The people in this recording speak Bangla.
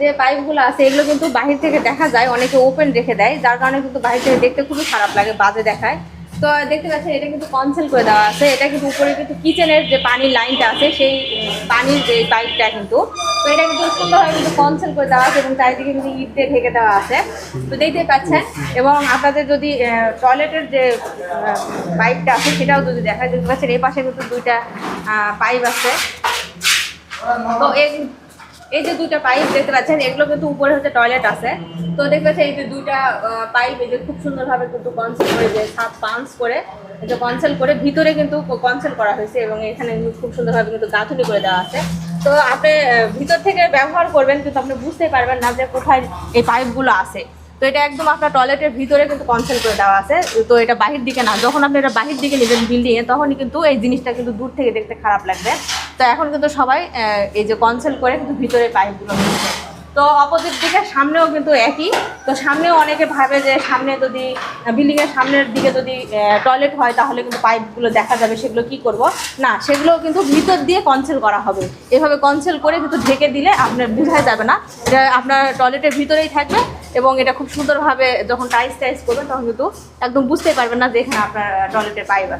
যে পাইপগুলো আছে, এগুলো কিন্তু বাহির থেকে দেখা যায়, অনেকে ওপেন রেখে দেয়। যার কারণে কিন্তু বাহির থেকে দেখতে খুবই খারাপ লাগে, বাজে দেখায়। তো দেখতে পাচ্ছেন, এটা কিন্তু কনসেল করে দেওয়া আছে। এটা কিন্তু উপরে কিন্তু কিচেনের যে পানির লাইনটা আছে, সেই পানির যে পাইপটা কিন্তু। তো এটা কিন্তু সুন্দরভাবে কিন্তু কনসেল করে দেওয়া আছে এবং চারিদিকে কিন্তু ইট দিয়ে ঢেকে দেওয়া আছে। তো দেখতেই পাচ্ছেন, এবং আপনাদের যদি টয়লেটের যে পাইপটা আছে, সেটাও যদি দেখায়, দেখতে পাচ্ছেন এই পাশে কিন্তু দুইটা পাইপ আছে। তো এই এই যে দুটা পাইপ দেখতে পাচ্ছেন, এগুলো কিন্তু উপরে হচ্ছে টয়লেট আছে। তো দেখতে পাচ্ছেন এই যে দুইটা পাইপ এই যে খুব সুন্দরভাবে কিন্তু কনসেল করে যে সাপ পাঞ্চ করে, এই যে কনসেল করে ভিতরে কিন্তু কনসেল করা হয়েছে এবং এখানে খুব সুন্দরভাবে কিন্তু গাঁথুনি করে দেওয়া আছে। তো আপনি ভিতর থেকে ব্যবহার করবেন কিন্তু আপনি বুঝতেই পারবেন না যে কোথায় এই পাইপগুলো আছে। তো এটা একদম আপনার টয়লেটের ভিতরে কিন্তু কনসেল করে দেওয়া আছে। তো এটা বাহির দিকে না, যখন আপনি এটা বাহির দিকে নেবেন বিল্ডিংয়ে তখনই কিন্তু এই জিনিসটা কিন্তু দূর থেকে দেখতে খারাপ লাগবে। তো এখন কিন্তু সবাই এই যে কনসেল করে কিন্তু ভিতরে পাইপগুলো তো অপোজিট দিকে সামনেও কিন্তু একই। তো সামনেও অনেকে ভাবে যে সামনে যদি বিল্ডিংয়ের সামনের দিকে যদি টয়লেট হয়, তাহলে কিন্তু পাইপগুলো দেখা যাবে, সেগুলো কি করব? না সেগুলো কিন্তু ভিতর দিয়ে কনসেল করা হবে। এভাবে কনসেল করে কিন্তু ঢেকে দিলে আপনার বোঝাই যাবে না এটা আপনার টয়লেটের ভিতরেই থাকবে। এবং এটা খুব সুন্দরভাবে যখন টাইস টাইস করবেন, তখন কিন্তু একদম বুঝতেই পারবেন না যে এখানে আপনার টয়লেটের পাইপ আছে।